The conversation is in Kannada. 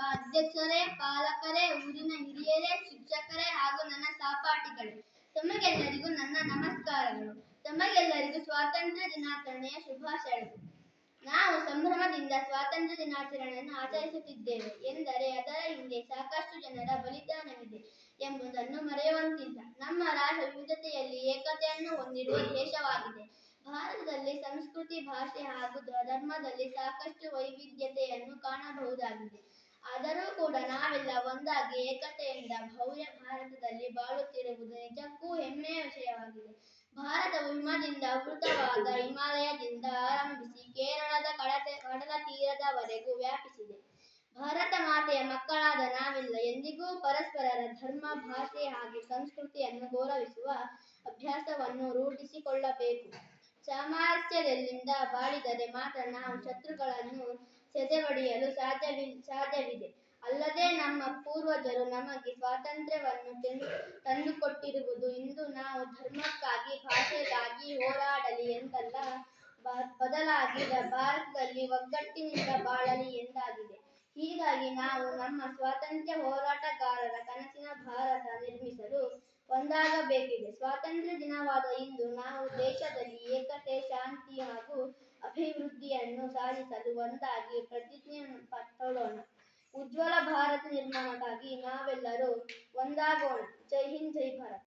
ಅಧ್ಯಕ್ಷರೇ ಪಾಲಕರೇ, ಊರಿನ ಹಿರಿಯರೇ, ಶಿಕ್ಷಕರೇ ಹಾಗೂ ನನ್ನ ಸಹಪಾಠಿಗಳೇ. ತಮಗೆಲ್ಲರಿಗೂ ನನ್ನ ನಮಸ್ಕಾರಗಳು. ತಮಗೆಲ್ಲರಿಗೂ ಸ್ವಾತಂತ್ರ್ಯ ದಿನಾಚರಣೆಯ ಶುಭಾಶಯಗಳು. ನಾವು ಸಂಭ್ರಮದಿಂದ ಸ್ವಾತಂತ್ರ್ಯ ದಿನಾಚರಣೆಯನ್ನು ಆಚರಿಸುತ್ತಿದ್ದೇವೆ ಎಂದರೆ ಅದರ ಹಿಂದೆ ಸಾಕಷ್ಟು ಜನರ ಬಲಿದಾನವಿದೆ ಎಂಬುದನ್ನು ಮರೆಯುವಂತಿಲ್ಲ. ನಮ್ಮ ರಾಷ್ಟ್ರ ವಿವಿಧತೆಯಲ್ಲಿ ಏಕತೆಯನ್ನು ಹೊಂದಿರುವ ದೇಶವಾಗಿದೆ. ಭಾರತದಲ್ಲಿ ಸಂಸ್ಕೃತಿ, ಭಾಷೆ ಹಾಗೂ ಧರ್ಮದಲ್ಲಿ ಸಾಕಷ್ಟು ವೈವಿಧ್ಯತೆಯನ್ನು ಕಾಣಬಹುದಾಗಿದೆ. ಆದರೂ ಕೂಡ ನಾವೆಲ್ಲ ಒಂದಾಗಿ ಏಕತೆಯಿಂದ ಭವ್ಯ ಭಾರತದಲ್ಲಿ ಬಾಳುತ್ತಿರುವುದು ನಿಜಕ್ಕೂ ಹೆಮ್ಮೆಯ ವಿಷಯವಾಗಿದೆ. ಭಾರತವು ಹಿಮದಿಂದ ಆವೃತವಾದ ಹಿಮಾಲಯದಿಂದ ಆರಂಭಿಸಿ ಕೇರಳದ ಕಡತೆ ಕಡಲ ತೀರದವರೆಗೂ ವ್ಯಾಪಿಸಿದೆ. ಭಾರತ ಮಾತೆಯ ಮಕ್ಕಳಾದ ನಾವೆಲ್ಲ ಎಂದಿಗೂ ಪರಸ್ಪರರ ಧರ್ಮ, ಭಾಷೆ ಹಾಗೂ ಸಂಸ್ಕೃತಿಯನ್ನು ಗೌರವಿಸುವ ಅಭ್ಯಾಸವನ್ನು ರೂಢಿಸಿಕೊಳ್ಳಬೇಕು. ಸಾಮರಸ್ಯದಿಂದ ಬಾಳಿದರೆ ಮಾತ್ರ ನಾವು ಶತ್ರುಗಳನ್ನು ಸೆದೆಬಡಿಯಲು ಸಾಧ್ಯವಿ, ಸಾಧ್ಯವಿದೆ. ಅಲ್ಲದೆ ನಮ್ಮ ಪೂರ್ವಜರು ನಮಗೆ ಸ್ವಾತಂತ್ರ್ಯವನ್ನು ತೆಂದು ತಂದುಕೊಟ್ಟಿರುವುದು. ಇಂದು ನಾವು ಧರ್ಮಕ್ಕಾಗಿ, ಭಾಷೆಗಾಗಿ ಹೋರಾಡಲಿ ಎಂದಲ್ಲ ಬದಲಾಗಿ ಭಾರತದಲ್ಲಿ ಒಗ್ಗಟ್ಟಿನಿಂದ ಬಾಳಲಿ ಎಂದಾಗಿದೆ. ಹೀಗಾಗಿ ನಾವು ನಮ್ಮ ಸ್ವಾತಂತ್ರ್ಯ ಹೋರಾಟಗಾರರ ಕನಸಿನ ಭಾರತ ನಿರ್ಮಿಸಲು ಒಂದಾಗಬೇಕಿದೆ. ಸ್ವಾತಂತ್ರ್ಯ ದಿನವಾದ ಇಂದು ನಾವು ದೇಶದಲ್ಲಿ ಏಕತೆ ಶಾಂತಿ ಹಾಗೂ ಅಭಿವೃದ್ಧಿಯನ್ನು ಸಾಧಿಸಲು ಒಂದಾಗಿ ಪ್ರತಿಜ್ಞೆ ಪಟ್ಟೋಣ ಉಜ್ವಲ ಭಾರತ ನಿರ್ಮಾಣಕ್ಕಾಗಿ ನಾವೆಲ್ಲರೂ ಒಂದಾಗೋಣ. ಜೈ ಹಿಂದ್, ಜೈ ಭಾರತ್.